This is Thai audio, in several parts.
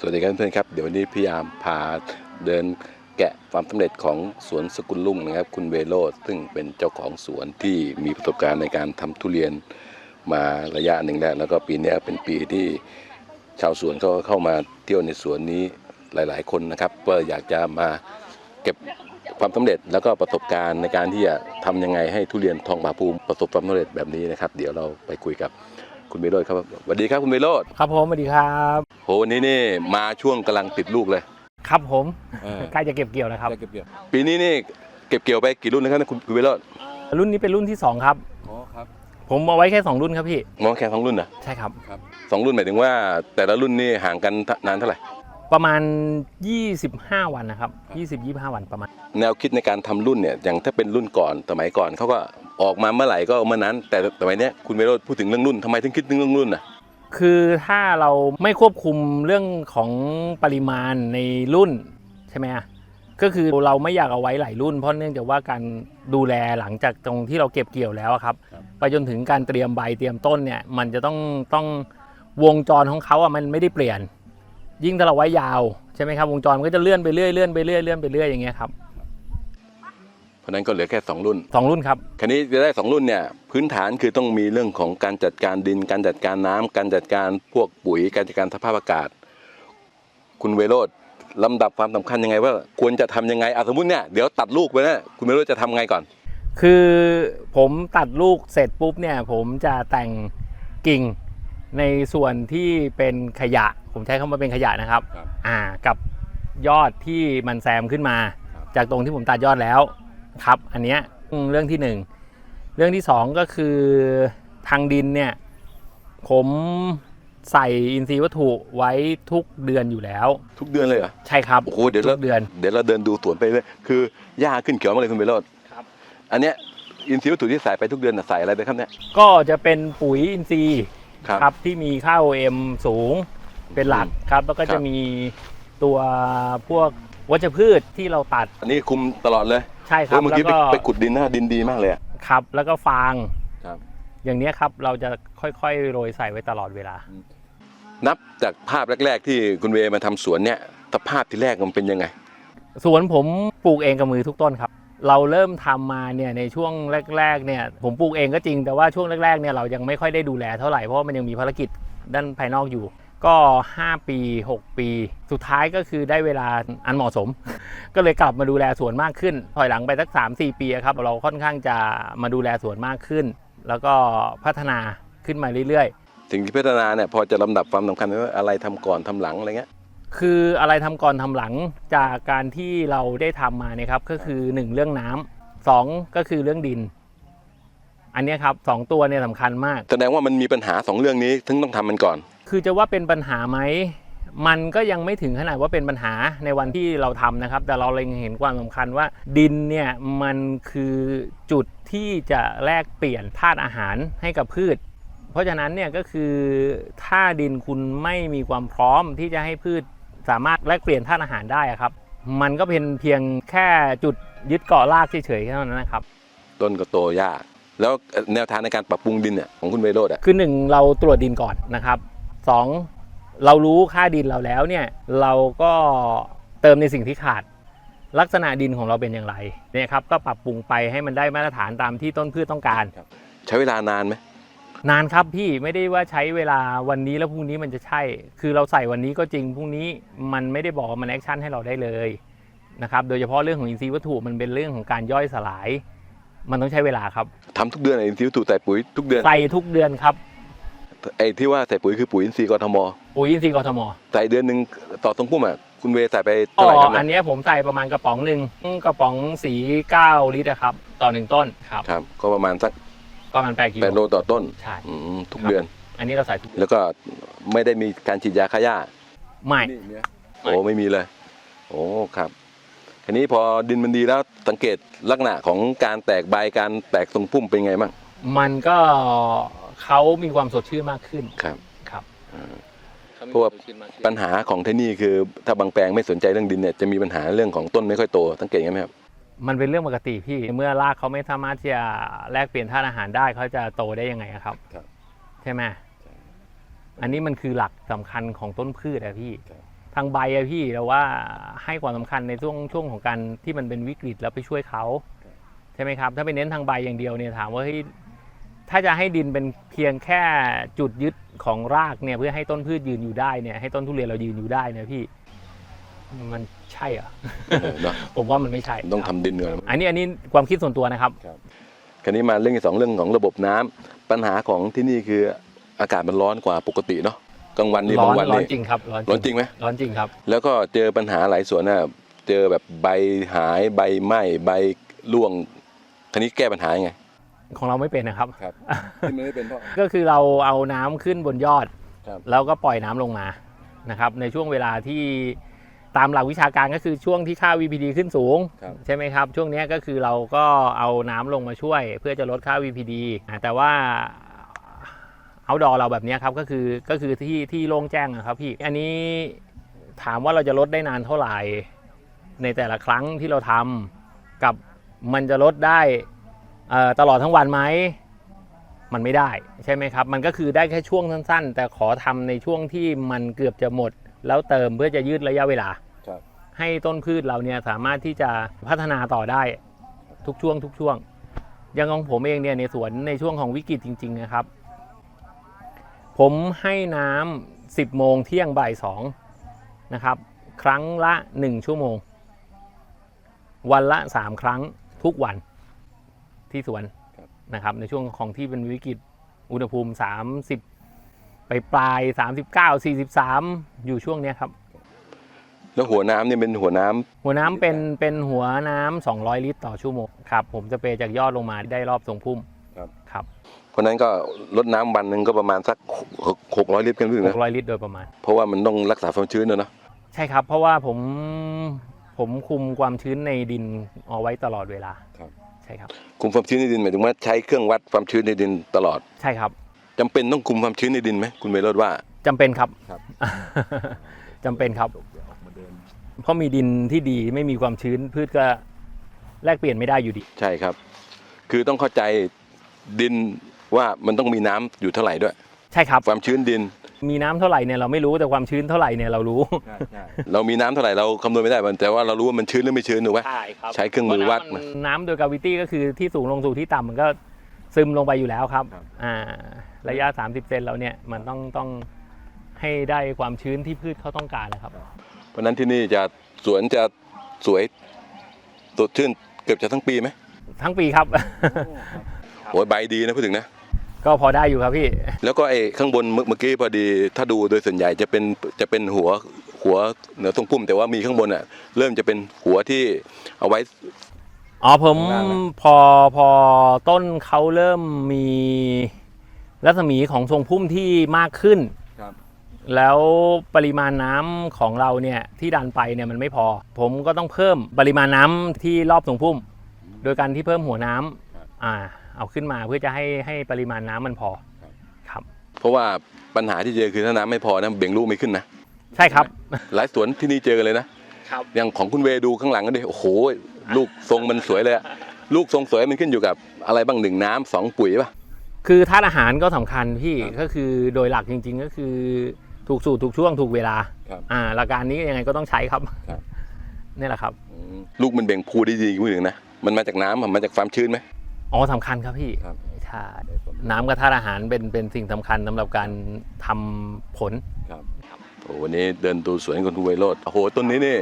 สวัสดีครับเพื่อนครับ เดี๋ยววันนี้พยายามพาเดินแกะความสำเร็จของสวนสกุลลุ่งนะครับ คุณเวโรซึ่งเป็นเจ้าของสวนที่มีประสบการณ์ในการทำทุเรียนมาระยะหนึ่งแล้ว แล้วก็ปีนี้เป็นปีที่ชาวสวนเขาเข้ามาเที่ยวในสวนนี้หลาย ๆ คนนะครับว่าอยากจะมาเก็บความสำเร็จแล้วก็ประสบการณ์ในการที่จะทำยังไงให้ทุเรียนทองผาภูมิประสบความสำเร็จแบบนี้นะครับ เดี๋ยวเราไปคุยกับ คุณเวโรธครับสวัสดีครับคุณเวโรธครับผมสวัสดีครับโหวันนี้นี่มาช่วงกำลังติดลูกเลย ครับผมเออ ใกล้จะเก็บเกี่ยวแล้วครับปีนี้นี่เก็บเกี่ยวไปกี่รุ่นนะครับคุณคุณวิโรจน์รุ่นนี้เป็นรุ่นที่2ครับ อ๋อครับผมเอาไว้แค่2รุ่นครับพี่ มองแค่สองรุ่นนะใช่ครับ สองรุ่นหมายถึงว่า แต่ละรุ่นนี่ห่างกันนานเท่าไหร่ ประมาณ 25 วันนะครับ 20-25 วันประมาณ แนวคิดในการทำรุ่นเนี่ยอย่างถ้าเป็นรุ่นก่อนสมัยก่อนเขาก็ ออกมาเมื่อไหร่ก็เมื่อนั้น แต่สมัยเนี้ยคุณวิโรจน์พูดถึงเรื่องรุ่นทำไมถึงคิดถึงเรื่องรุ่นน่ะคือถ้าเราไม่ควบคุมเรื่องของปริมาณในรุ่นใช่ไหมอะก็คือเราไม่อยากเอาไว้หลายรุ่น เพราะเนื่องจากว่าการดูแลหลังจากตรงที่เราเก็บเกี่ยวแล้วอะครับครับ ไปจนถึงการเตรียมใบเตรียมต้นเนี่ย มันจะต้องต้องวงจรของเขาอะมันไม่ได้เปลี่ยน ยิ่งถ้าเราไว้ยาวใช่ไหมครับวงจรมันก็จะเลื่อนไปเรื่อยเลื่อนไปเรื่อยเลื่อนไปเรื่อยอย่างเงี้ยครับเพ ราะฉะนั้นก็เหลือแค่สองรุ่น สองรุ่นครับคราวนี้จะได้สองรุ่นเนี่ยพื้นฐานคือต้องมีเรื่องของการจัดการดิน การจัดการน้ำการจัดการพวกปุ๋ย การจัดการสภาพอากาศ คุณเวโรธลำดับความสำคัญยังไง ว่าควรจะทำยังไงเอาสมมติเนี่ยเดี๋ยวตัดลูกไปนะคุณเวโรธจะทำไงก่อน คือผมตัดลูกเสร็จปุ๊บเนี่ย ผมจะแต่งกิ่งในส่วนที่เป็นขยะ ผมใช้คำว่าเป็นขยะนะครับ ครับอ่ากับยอดที่มันแซมขึ้นมา ครับ จากตรงที่ผมตัดยอดแล้ว ครับ อันเนี้ยเรื่องที่หนึ่งเรื่องที่สองก็คือทางดินเนี่ย ผมใส่อินทรีย์วัตถุไว้ทุกเดือนอยู่แล้ว ทุกเดือนเลยเหรอ ใช่ครับโอ้โหเดี๋ยวทุเรากเดือน เดี๋ยวเราเดินดูสวนไปเลยคือหญ้าขึ้นเขียวมาเลยคุณเวโรธครับ อันเนี้ยอินทรีย์วัตถุที่ใส่ไปทุกเดือนน่ะใส่อะไรไปครับเนี่ย ก็จะเป็นปุ๋ยอินทรีย์ครับครับที่มีค่า OM สูงเป็นหลักครับ แล้วก็ครัจะบ มีตัวพวกวัชพืชที่เราตัด อันนี้คุมตลอดเลย ใช่คเอรัอบเมื่อแล้วกี้ไปก็ไปขุดดินนะดินดีมากเลยอะครับแล้วก็ฟาง ครับ อย่างเนี้ยครับเราจะค่อยๆโรยใส่ไว้ตลอดเวลา นับจากภาพแรก ๆ ที่คุณเวมาทำสวนเนี่ยสภาพที่แรกมันเป็นยังไง สวนผมปลูกเองกับมือทุกต้นครับ เราเริ่มทำมาเนี่ยในช่วงแรก ๆ เนี่ย ผมปลูกเองก็จริงแต่ว่าช่วงแรกๆเนี่ยเรายังไม่ค่อยได้ดูแลเท่าไหร่เพราะว่ามันยังมีภารกิจด้านภายนอกอยู่ ก็ 5 ปี 6 ปี สุดท้ายก็คือได้เวลาอันเหมาะสม ก็เลยกลับมาดูแลสวนมากขึ้น ถอยหลังไปสัก 3-4 ปีอะครับ เราค่อนข้างจะมาดูแลสวนมากขึ้น แล้วก็พัฒนาขึ้นมาเรื่อยๆ สิ่งที่พัฒนาเนี่ยพอจะลำดับความสำคัญไหมว่าอะไรทำก่อนทำหลังอะไรเงี้ย คืออะไรทำก่อนทำหลังจากการที่เราได้ทำมาเนี่ยครับก็คือ 1 เรื่องน้ำสองก็คือเรื่องดิน อันเนี้ยครับสองตัวเนี่ยสำคัญมาก แสดงว่ามันมีปัญหาสองเรื่องนี้ถึงต้องทำมันก่อน คือจะว่าเป็นปัญหาไหมมันก็ยังไม่ถึงขนาดว่าเป็นปัญหาในวันที่เราทำนะครับ แต่เราเล็งเห็นความสำคัญว่าดินเนี่ยมันคือจุดที่จะแลกเปลี่ยนธาตุอาหารให้กับพืช เพราะฉะนั้นเนี่ยก็คือถ้าดินคุณไม่มีความพร้อมที่จะให้พืชสามารถแลกเปลี่ยนธาตุอาหารได้อะครับ มันก็เป็นเพียงแค่จุดยึดเกาะรากเฉยๆแค่นั้นนะครับ ต้นก็โตยาก แล้วแนวทางในการปรับปรุงดินเนี่ยของคุณเวโรดอะคือหนึ่งเราตรวจดินก่อนนะครับ สองเรารู้ค่าดินเราแล้วเนี่ยเราก็เติมในสิ่งที่ขาด ลักษณะดินของเราเป็นอย่างไรเนี่ยครับก็ปรับปรุงไปให้มันได้มาตรฐานตามที่ต้นพืชต้องการ ใช้เวลานานไหมนานครับพี่ไม่ได้ว่าใช้เวลาวันนี้แล้วพรุ่งนี้มันจะใช่ คือเราใส่วันนี้ก็จริงพรุ่งนี้มันไม่ได้บอกว่ามันแอคชั่นให้เราได้เลยนะครับโดยเฉพาะเรื่องของอินทรีย์วัตถุมันเป็นเรื่องของการย่อยสลาย มันต้องใช้เวลาครับทำทุกเดือนอินทรีย์วัตถุใส่ปุ๋ยทุกเดือนใส่ทุกเดือนครับ ไอ้ที่ว่าใส่ปุ๋ยคือปุ๋ยอินทรีย์กทมปุ๋ยอินทรีย์กทมใส่เดือนหนึ่งต่อตรงพุ่มอะคุณเวใส่ไปอ๋เท่าไหร่ครับออันเนี่ยเนี้ยผมใส่ประมาณกระป๋องหนึ่งกระป๋องสี9ลิตรอะครับ ต่อหนึ่งต้นครับครับ ก็ประมาณสักประมาณ8กิโลแปดโลต่อต้นใช่อืมทุกครับเดือน อันนี้เราใส่ทุกแล้วก็ไม่ได้มีการฉีดยาฆ่าหญ้าไม่โอ้ไม่มีเลย โอ้ครับทีนี้พอดินมันดีแล้วสังเกตลักษณะของการแตกใบการแตกทรงพุ่มเป็นไงบ้างมันก็ เขามีความสดชื่นมากขึ้นครับครับเพราะว่า ปัญหาของที่นี่คือถ้าบางแปลงไม่สนใจเรื่องดินเนี่ยจะมีปัญหาเรื่องของต้นไม่ค่อยโตสังเกตไหมครับ มันเป็นเรื่องปกติพี่เมื่อรากเขาไม่สามารถที่จะแลกเปลี่ยนธาตุอาหารได้เขาจะโตได้ยังไงอะครับ ครับใช่ไหมอันนี้มันคือหลักสำคัญของต้นพืชอะพี่ ครับถ้าทางใบอะพี่เราว่าให้ความสำคัญในช่วงช่วงของการที่มันเป็นวิกฤตแล้วไปช่วยเขาใช่ไหมครับ ถ้าไปเน้นทางใบอย่างเดียวเนี่ยถามว่าเฮ้ย ถ้าจะให้ดินเป็นเพียงแค่จุดยึดของรากเนี่ยเพื่อให้ต้นพืชยืนอยู่ได้เนี่ยให้ต้นทุเรียนเรายืนอยู่ได้เนี่ยพี่ มันใช่เหรอเออเนาะผมว่ามันไม่ใช่ต้องทำดินก่อน อันนี้อันนี้ความคิดส่วนตัวนะครับ คราวนี้มาเรื่องที่สองเรื่องของระบบน้ำปัญหาของที่นี่คืออากาศมันร้อนกว่าปกติเนาะกลางวันนี่ร้อบานงวันร้อนนี่จริงครับ ร้อนร้อนจริงไหมร้อนจริงครับ แล้วก็เจอปัญหาหลายส่วนน่ะเจอแบบใบหายใบไหม้ใบร่วงคราวนี้แก้ปัญหายังไง ของเราไม่เป็นนะครับครับที่มันไม่เป็นเพราะ ก็คือเราเอาน้ำขึ้นบนยอด ครับ แล้วก็ปล่อยน้ำลงมานะครับ ในช่วงเวลาที่ตามหลักวิชาการก็คือช่วงที่ค่า VPD ขึ้นสูง ครับ ใช่ไหมครับ ช่วงเนี้ยก็คือเราก็เอาน้ำลงมาช่วย เพื่อจะลดค่า VPD อ่าแต่ว่าเอาดอเราแบบเนี้ยครับก็คือก็คือที่ที่โล่งแจ้งนะครับพี่อันนี้ถามว่าเราจะลดได้นานเท่าไหร่ ในแต่ละครั้งที่เราทำกับมันจะลดได้เอ่อ ตลอดทั้งวันไหมมันไม่ได้ใช่ไหมครับ มันก็คือได้แค่ช่วงสั้น ๆ แต่ขอทำในช่วงที่มันเกือบจะหมด แล้วเติมเพื่อจะยืดระยะเวลาครับให้ต้นพืชเราเนี่ยสามารถที่จะพัฒนาต่อได้ทุกช่วง ทุกช่วงอย่างของผมเองเนี่ยในสวนในช่วงของวิกฤตจริง ๆ นะครับ ผมให้น้ำ10โมงเที่ยงบ่ายสองนะครับ ครั้งละ 1 ชั่วโมง วันละ 3 ครั้งทุกวัน ที่สวนครับนะครับ ในช่วงของที่เป็นวิกฤตอุณหภูมิ 30 ไปปลาย 39 43 อยู่ช่วงเนี้ยครับ แล้วหัวน้ำเนี่ยเป็นหัวน้ำหัวน้ำเป็นเป็นหัวน้ำ200 ลิตรต่อชั่วโมงครับ ผมจะเปรย์จากยอดลงมาได้รอบทรงพุ่มครับครับเพราะฉะนั้นก็ลดน้ำวันหนึ่งก็ประมาณสักหกร้อยลิตรกันพี่นะ600 ลิตรโดยประมาณ เพราะว่ามันต้องรักษาความชื้นเนอะเนอะใช่ครับ เพราะว่าผมผมคุมความชื้นในดินเอาไว้ตลอดเวลา ใช่ครับคุมความชื้นในดินหมายถึงว่าใช้เครื่องวัดความชื้นในดินตลอดใช่ครับจำเป็นต้องคุมความชื้นในดินไหมคุณเวโรดว่า จำเป็นครับ ครับ จำเป็นครับเพราะมีดินที่ดีไม่มีความชื้นพืชก็แลกเปลี่ยนไม่ได้อยู่ดี ใช่ครับ คือต้องเข้าใจดินว่ามันต้องมีน้ำอยู่เท่าไหร่ด้วย ใช่ครับ ความชื้นดิน มีน้ำเท่าไหร่เนี่ยเราไม่รู้แต่ความชื้นเท่าไหร่เนี่ยเรารู้เรามีน้ำเท่าไหร่เราคำนวณไม่ได้มันแต่ว่าเรารู้ว่ามันชื้นหรือไม่ชื้นถูกไหม ใช่ครับใช้เครื่องมือวัด เพราะน้ำมันน้ำโดยกาวิตี้ก็คือที่สูงลงสู่ที่ต่ำมันก็ซึมลงไปอยู่แล้วครับครับ อ่าระยะ 30 เซนเราเนี่ยมันต้องต้องให้ได้ความชื้นที่พืชเขาต้องการนะครับ เพราะฉะนั้นที่นี่จะสวนจะสวยสดชื่นเกือบจะทั้งปีไหมทั้งปีครับ โอ้ยใบดีนะพูดถึงนะ ก็พอได้อยู่ครับพี่ แล้วก็ไอ้ข้างบนเมื่อเมื่อกี้พอดีถ้าดูโดยส่วนใหญ่จะเป็นจะเป็นหัวหัวเหนือตรงพุ่ม แต่ว่ามีข้างบนอะเริ่มจะเป็นหัวที่เอาไว้ อ๋อผมข้างล่างนะ พอพอต้นเขาเริ่มมีรัศมีของทรงพุ่มที่มากขึ้น ครับ แล้วปริมาณน้ำของเราเนี่ยที่ดันไปเนี่ยมันไม่พอ ผมก็ต้องเพิ่มปริมาณน้ำที่รอบทรงพุ่ม โดยการที่เพิ่มหัวน้ำอ่า เอาขึ้นมาเพื่อจะให้ให้ปริมาณน้ำมันพอครับ เพราะว่าปัญหาที่เจอคือถ้าน้ำไม่พอนะเบ่งลูกไม่ขึ้นนะใช่ครับ หลายสวนที่นี่เจอกันเลยนะครับอย่างของคุณเวดูข้างหลังก็ดิโอ้โหลูกทรงมันสวยเลยอะลูกทรงสวยมันขึ้นอยู่กับอะไรบ้างหนึ่งน้ำสองปุ๋ยป่ะคือธาตุอาหารก็สำคัญพี่ก็คือโดยหลักจริง ๆ ก็คือถูกสูตรถูกช่วงถูกเวลาครับอ่าหลักการนี้ยังไงก็ต้องใช้ครับครับนี่แหละครับอืมลูกมันเบ่งพูได้ดีพูดถึงนะมันมาจากน้ำอะมันจากความชื้นไหม อ๋อสำคัญครับพี่ครับ ใช่น้ำกับธาตุอาหารเป็นเป็นสิ่งสำคัญสำหรับการทำผล ครับโอ้วันนี้เดินดูสวนคุณเวโรดโอ้โหต้นนี้นี่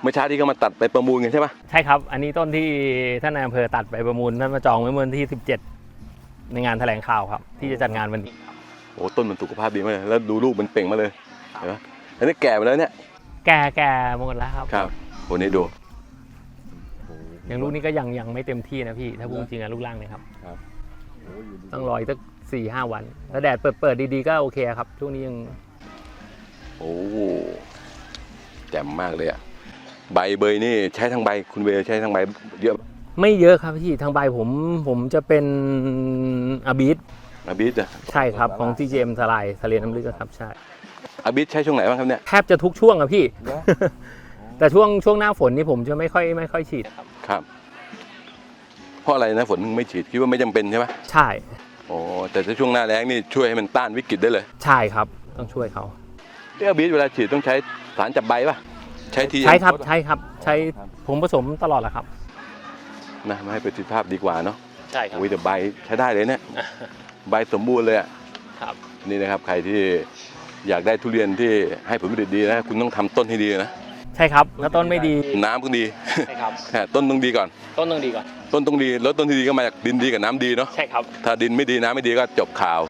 เมื่อเช้าที่เขามาตัดไปประมูลกันใช่ปะใช่ครับ อันนี้ต้นที่ท่านนายอำเภอตัดไปประมูลท่านมาจองไว้เมื่อวันที่ 17 ในงานแถลงข่าวครับ ที่จะจัดงานวันนี้ โอ้ต้นมันสุขภาพดีมากเลยแล้วดูลูกมันเป่งมาเลยเห็นไหมอันนี้แก่ไปแล้วเนี่ยแก่แก่หมดแล้วครับ ครับวันนี้ดู อย่างลูกนี้ก็ยังยังไม่เต็มที่นะพี่ ถ้าพูดจริงๆอะลูกล่างเนี่ยครับต้องรออีกสักสี่ห้าวัน แล้วแดดเปิดเปิดดีๆก็โอเคครับช่วงนี้ยังโอ้แจ่มมากเลยอะใบเบยนี่ใช้ทั้งใบคุณเวใช้ทั้งใบเยอะไม่เยอะครับพี่ทางใบผมผมจะเป็นอาบิสอาบิสอะใช่ครับของ TGM สลายทะเลน้ำลึกอะครับใช่อาบิสใช้ช่วงไหนบ้างครับเนี่ยแทบจะทุกช่วงอะพี่ แต่ช่วงช่วงหน้าฝนนี่ผมจะไม่ค่อยไม่ค่อยฉีดครับครับ เพราะอะไรนะฝนไม่ฉีดคิดว่าไม่จำเป็นใช่ไหมใช่โอ้แต่ถ้าช่วงหน้าแล้งนี่ช่วยให้มันต้านวิกฤตได้เลยใช่ครับ ต้องช่วยเขาเอ้อาบิสเวลาฉีดต้องใช้สารจับใบป่ะ ใช้ทีใช้ครับใช้ครับใช้ผงผสมตลอดแหละครับ นะไม่ให้ประสิทธิภาพดีกว่าเนาะใช่ครับ โอ้ยแต่ใบใช้ได้เลยเนี่ยใบสมบูรณ์เลยอะครับ นี่นะครับใครที่อยากได้ทุเรียนที่ให้ผลผลิตดีนะคุณต้องทำต้นให้ดีนะ ใช่ครับถ้าต้นไม่ดีน้ำต้องดีใช่ครับต้นต้องดีก่อน ต้นต้องดีก่อน ต้นต้องดีแล้วต้นที่ดีก็มาจากดินดีกับน้ำดีเนาะใช่ครับถ้าดินไม่ดีน้ำไม่ดีก็จบข่าว